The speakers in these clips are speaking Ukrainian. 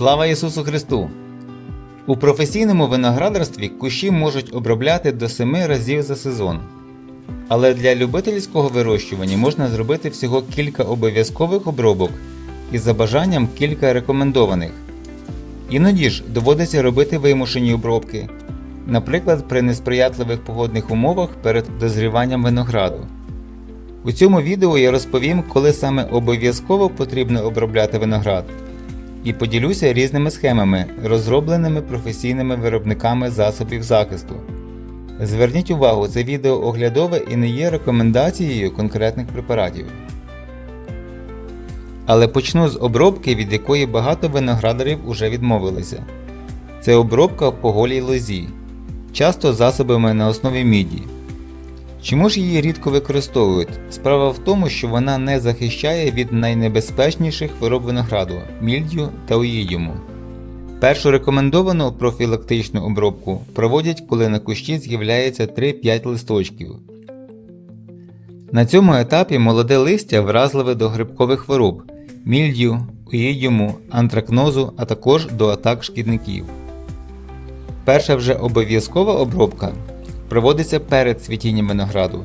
Слава Ісусу Христу! У професійному виноградарстві кущі можуть обробляти до 7 разів за сезон. Але для любительського вирощування можна зробити всього кілька обов'язкових обробок і за бажанням кілька рекомендованих. Іноді ж доводиться робити вимушені обробки, наприклад, при несприятливих погодних умовах перед дозріванням винограду. У цьому відео я розповім, коли саме обов'язково потрібно обробляти виноград, і поділюся різними схемами, розробленими професійними виробниками засобів захисту. Зверніть увагу, це відео оглядове і не є рекомендацією конкретних препаратів. Але почну з обробки, від якої багато виноградарів уже відмовилися. Це обробка по голій лозі, часто засобами на основі міді. Чому ж її рідко використовують? Справа в тому, що вона не захищає від найнебезпечніших хвороб винограду мільдю та оїдіуму. Першу рекомендовану профілактичну обробку проводять, коли на кущі з'являється 3-5 листочків. На цьому етапі молоде листя вразливе до грибкових хвороб мільдю, оїдіуму, антракнозу, а також до атак шкідників. Перша вже обов'язкова обробка проводиться перед цвітінням винограду,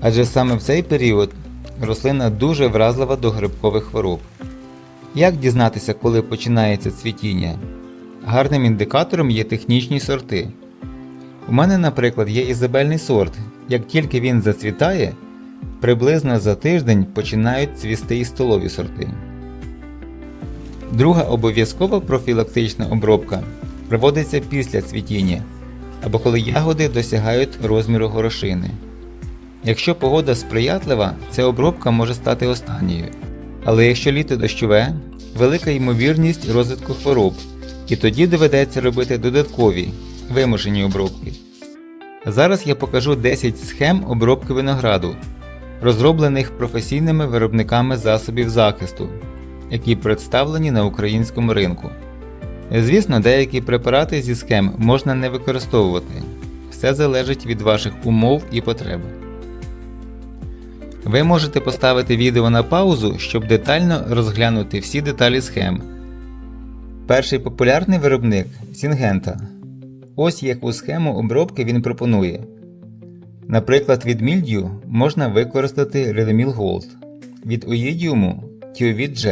адже саме в цей період рослина дуже вразлива до грибкових хвороб. Як дізнатися, коли починається цвітіння? Гарним індикатором є технічні сорти. У мене, наприклад, є ізабельний сорт. Як тільки він зацвітає, приблизно за тиждень починають цвісти і столові сорти. Друга обов'язкова профілактична обробка проводиться після цвітіння або коли ягоди досягають розміру горошини. Якщо погода сприятлива, ця обробка може стати останньою. Але якщо літо дощове, велика ймовірність розвитку хвороб, і тоді доведеться робити додаткові вимушені обробки. Зараз я покажу 10 схем обробки винограду, розроблених професійними виробниками засобів захисту, які представлені на українському ринку. Звісно, деякі препарати зі схем можна не використовувати. Все залежить від ваших умов і потреб. Ви можете поставити відео на паузу, щоб детально розглянути всі деталі схем. Перший популярний виробник Сінгента. Ось яку схему обробки він пропонує. Наприклад, від мільдю можна використати Редоміл Gold, від оїдіуму Тіовід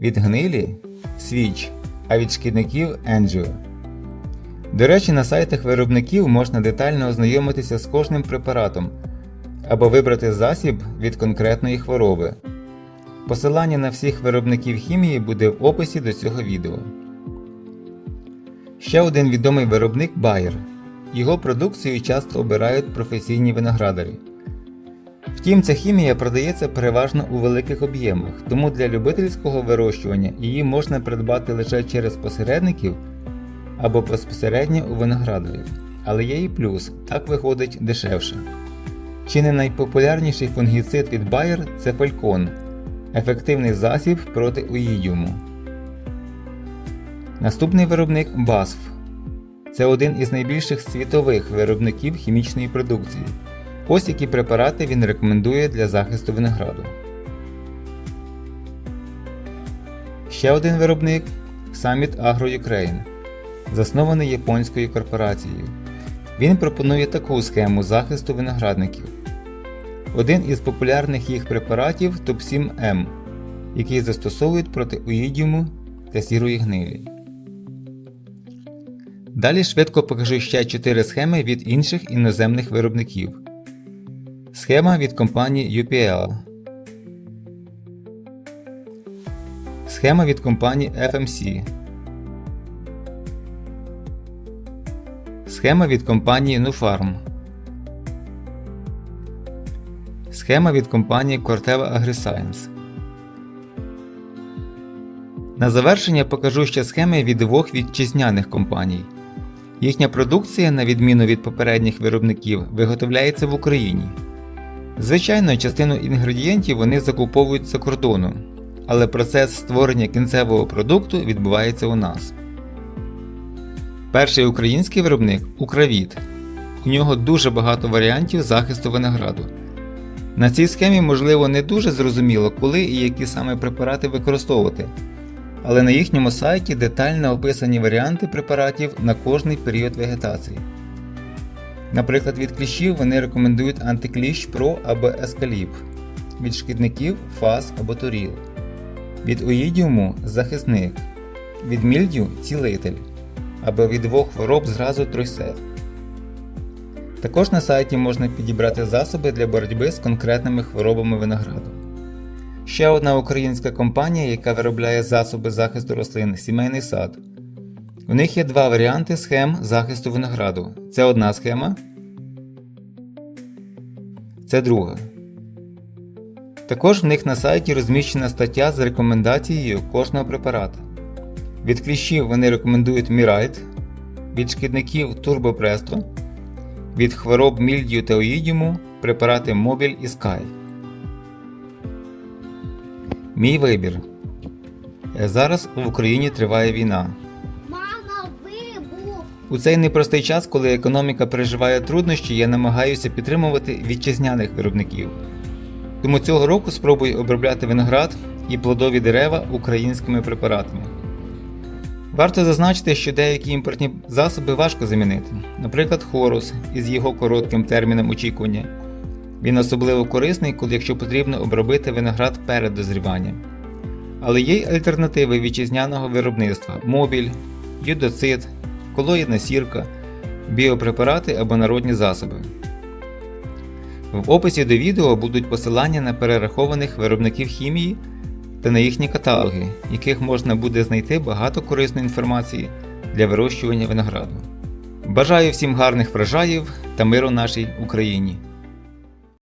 від гнилі Свіч, а від шкідників Angio. До речі, на сайтах виробників можна детально ознайомитися з кожним препаратом або вибрати засіб від конкретної хвороби. Посилання на всіх виробників хімії буде в описі до цього відео. Ще один відомий виробник Bayer. Його продукцію часто обирають професійні виноградарі. Втім, ця хімія продається переважно у великих об'ємах, тому для любительського вирощування її можна придбати лише через посередників або безпосередньо у виноградарів. Але є і плюс, так виходить дешевше. Чи не найпопулярніший фунгіцид від Bayer – це Falcon – ефективний засіб проти оїдіуму. Наступний виробник BASF. Це один із найбільших світових виробників хімічної продукції. Ось які препарати він рекомендує для захисту винограду. Ще один виробник Summit Agro Ukraine, заснований японською корпорацією. Він пропонує таку схему захисту виноградників. Один із популярних їх препаратів Топ-7М, який застосовують проти оїдіуму та сірої гнилі. Далі швидко покажу ще 4 схеми від інших іноземних виробників. Схема від компанії UPL. Схема від компанії FMC. Схема від компанії Nufarm. Схема від компанії Corteva AgriScience. На завершення покажу ще схеми від двох вітчизняних компаній. Їхня продукція, на відміну від попередніх виробників, виготовляється в Україні. Звичайно, частину інгредієнтів вони закуповують за кордону, але процес створення кінцевого продукту відбувається у нас. Перший український виробник Укравіт. У нього дуже багато варіантів захисту винограду. На цій схемі можливо не дуже зрозуміло, коли і які саме препарати використовувати. Але на їхньому сайті детально описані варіанти препаратів на кожний період вегетації. Наприклад, від кліщів вони рекомендують антикліщ Pro або Ескаліп, від шкідників фас або Торіл, від оїдіуму захисник, від мільдю цілитель, або від двох хвороб зразу тройсет. Також на сайті можна підібрати засоби для боротьби з конкретними хворобами винограду. Ще одна українська компанія, яка виробляє засоби захисту рослин сімейний сад. У них є два варіанти схем захисту винограду. Це одна схема. Це друга. Також в них на сайті розміщена стаття з рекомендацією кожного препарата. Від кліщів вони рекомендують Мірайт, від шкідників Турбопресто, від хвороб мільдію та оїдіуму препарати Мобіль і Sky. Мій вибір. Зараз в Україні триває війна. У цей непростий час, коли економіка переживає труднощі, я намагаюся підтримувати вітчизняних виробників. Тому цього року спробую обробляти виноград і плодові дерева українськими препаратами. Варто зазначити, що деякі імпортні засоби важко замінити, наприклад, хорус із його коротким терміном очікування. Він особливо корисний, коли якщо потрібно обробити виноград перед дозріванням. Але є й альтернативи вітчизняного виробництва мобіль, юдоцид, колоїдна сірка, біопрепарати або народні засоби. В описі до відео будуть посилання на перерахованих виробників хімії та на їхні каталоги, в яких можна буде знайти багато корисної інформації для вирощування винограду. Бажаю всім гарних врожаїв та миру нашій Україні!